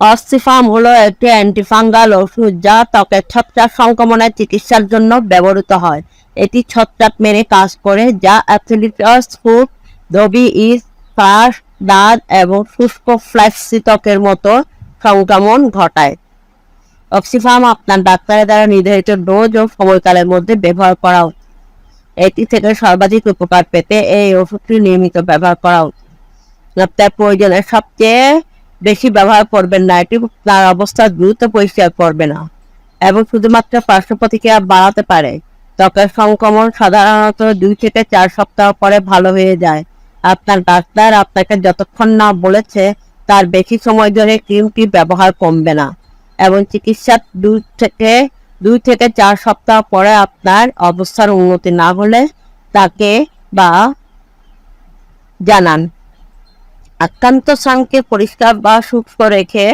অস্টিফাম হলো একটি অ্যান্টিফাঙ্গাল ওষুধ যা ত্বকের ছত্রাক সংক্রমণের চিকিৎসার জন্য ব্যবহৃত হয়। এটি ছত্রাক মেরে কাজ করে, যা অ্যাথলিটাস ফুড ধবি ইস ফ্লাশ দাঁত এবং শুষ্ক ফ্ল্যাক্সি ত্বকের মতো সংক্রমণ ঘটায়। অক্সিফার্ম আপনার ডাক্তারের দ্বারা নির্ধারিত ডোজ ও সময়কালের মধ্যে ব্যবহার করা উচিত। এটি থেকে সর্বাধিক উপকার পেতে এই ওষুধটি নিয়মিত ব্যবহার করা উচিত। আপনার প্রয়োজনের সবচেয়ে বেশি ব্যবহার করবেন না, এটি তার অবস্থা দ্রুত পরিষ্কার করবে না। এবং শুধুমাত্র পার্শ্ব প্রতিক্রিয়া বাড়াতে পারে। ত্বকের সংক্রমণ সাধারণত দুই থেকে চার সপ্তাহ পরে ভালো হয়ে যায়। আপনার ডাক্তার আপনাকে যতক্ষণ না বলেছে, তার বেশি সময় ধরে ক্রিমটি ব্যবহার কমবে না। এবং চিকিৎসার দুই থেকে দুই থেকে চার সপ্তাহ পরে আপনার অবস্থার উন্নতি না হলে তাকে বা জানান। আক্রান্ত স্থানকে পরিষ্কার বা শুষ্ক রেখে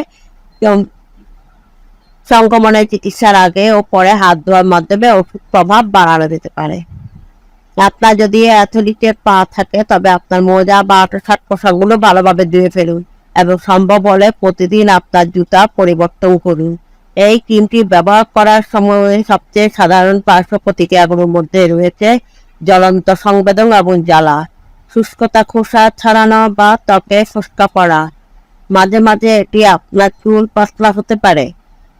সংক্রমণের চিকিৎসার আগে ও পরে হাত ধোয়ার মাধ্যমে ওষুধ প্রভাব বাড়ানো যেতে পারে আপনার যদি অ্যাথলিটের পা থাকে, তবে আপনার মোজা বা আটোসাট পোশাকগুলো ভালোভাবে ধুয়ে ফেলুন এবং সম্ভব হলে প্রতিদিন আপনার জুতা পরিবর্তন করুন। এই ক্রিমটি ব্যবহার করার সময় সবচেয়ে সাধারণ পার্শ্ব প্রতিক্রিয়াগুলোর মধ্যে রয়েছে জ্বলন্ত সংবেদন এবং জ্বালা। শুষ্কতা খোসা ছাড়ানো বা ত্বকে ফসকা পড়া। মাঝে মাঝে এটি আপনার চুল পাতলা হতে পারে।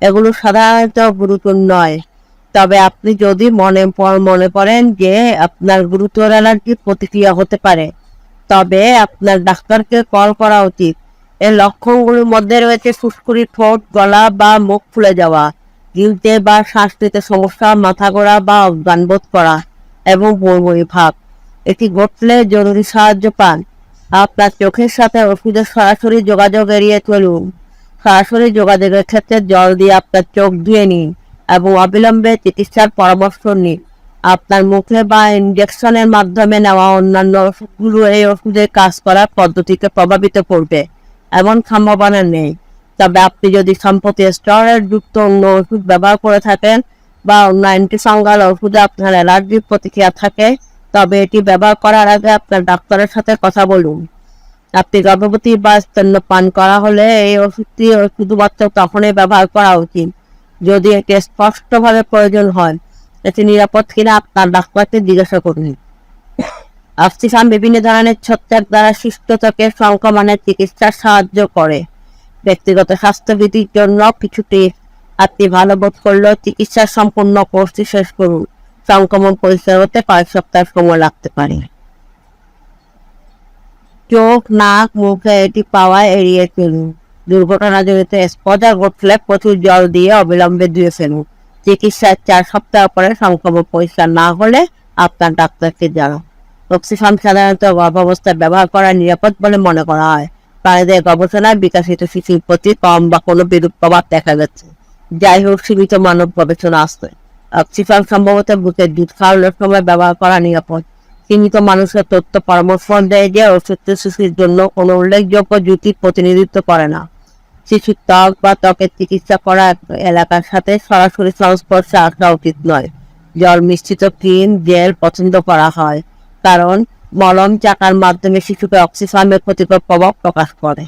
এগুলো সাধারণত গুরুতর নয়। তবে আপনি যদি মনে মনে করেন যে আপনার গুরুতর অ্যালার্জির প্রতিক্রিয়া হতে পারে, তবে আপনার ডাক্তারকে কল করা উচিত। এর লক্ষণগুলোর মধ্যে রয়েছে ফুসকুড়ি ঠোঁট, গলা বা মুখ ফুলে যাওয়া, গিলতে বা শ্বাস নিতে সমস্যা, মাথা ঘোরা বা অজ্ঞান বোধ করা এবং বমি ভাব। এটি ঘটলে জরুরি সাহায্য পান। আপনার চোখের সাথে ওষুধের সরাসরি যোগাযোগ এড়িয়ে চলুন। সরাসরি যোগাযোগের ক্ষেত্রে জল দিয়ে আপনার চোখ ধুয়ে নিন এবং অবিলম্বে চিকিৎসার পরামর্শ নিন। আপনার মুখে বা ইনজেকশনের মাধ্যমে নেওয়া অন্যান্য ওষুধগুলো এই ওষুধের কাজ করার পদ্ধতিকে প্রভাবিত করবে, এমন সম্ভাবনা নেই। তবে আপনি যদি সম্প্রতি স্টেরয়েড যুক্ত অন্য ওষুধ ব্যবহার করে থাকেন বা অন্য অ্যান্টিফাঙ্গাল ওষুধে আপনার অ্যালার্জির প্রতিক্রিয়া থাকে তবে এটি ব্যবহার করার আগে আপনার ডাক্তারের সাথে কথা বলুন। আপনি গর্ভবতী বা স্তন্যপান করা হলে এই ওষুধটি শুধুমাত্র তখনই ব্যবহার করা উচিত, যদি এটি স্পষ্টভাবে প্রয়োজন হয়। এটি নিরাপদ কিনা আপনার ডাক্তারকে জিজ্ঞাসা করুন। আফসিফাম বিভিন্ন ধরনের ছত্রাক দ্বারা সৃষ্ট ত্বকের সংক্রমণের চিকিৎসার সাহায্য করে। ব্যক্তিগত স্বাস্থ্যবিধির জন্য কিছু টিপস আপনি ভালো বোধ করলেও চিকিৎসার সম্পূর্ণ কোর্সটি শেষ করুন। সংক্রমণ পরিষ্কার হতে কয়েক সপ্তাহ সময় লাগতে পারে। চোখ, নাক, মুখে এটি পাওয়া এড়িয়ে চলুন। দুর্ঘটনা জড়িত স্পজা ঘটলে প্রচুর জল দিয়ে অবিলম্বে ধুয়ে ফেলুন। চিকিৎসার চার সপ্তাহ পরে সংক্রমণ পরিষ্কার না হলে আপনার ডাক্তারকে জানান। অক্সিফাম সাধারণত গর্ভাবস্থায় ব্যবহার করা নিরাপদ বলে মনে করা হয়। প্রাণীদের গবেষণায় বিকাশিত শিশুর প্রতি কম বা কোনো বিরূপ প্রভাব দেখা যাচ্ছে যাই হোক, সীমিত মানব গবেষণা আসছে অক্সিফাম সম্ভবত বুকের দুধ খাওয়ানোর সময় ব্যবহার করা নিরাপদ। সীমিত মানুষের তথ্য পরামর্শ দেয় যে ওষুধটি শিশুর জন্য কোনো উল্লেখযোগ্য ঝুঁকির প্রতিনিধিত্ব করে না। শিশুর ত্বক বা ত্বকের চিকিৎসা করা এলাকার সাথে সরাসরি সংস্পর্শে আসা উচিত নয়। জল মিশ্রিত ক্রিম, জেল পছন্দ করা হয়, কারণ মলম চাকার মাধ্যমে শিশুকে অক্সিফামের ক্ষতিকর প্রভাব প্রকাশ করে।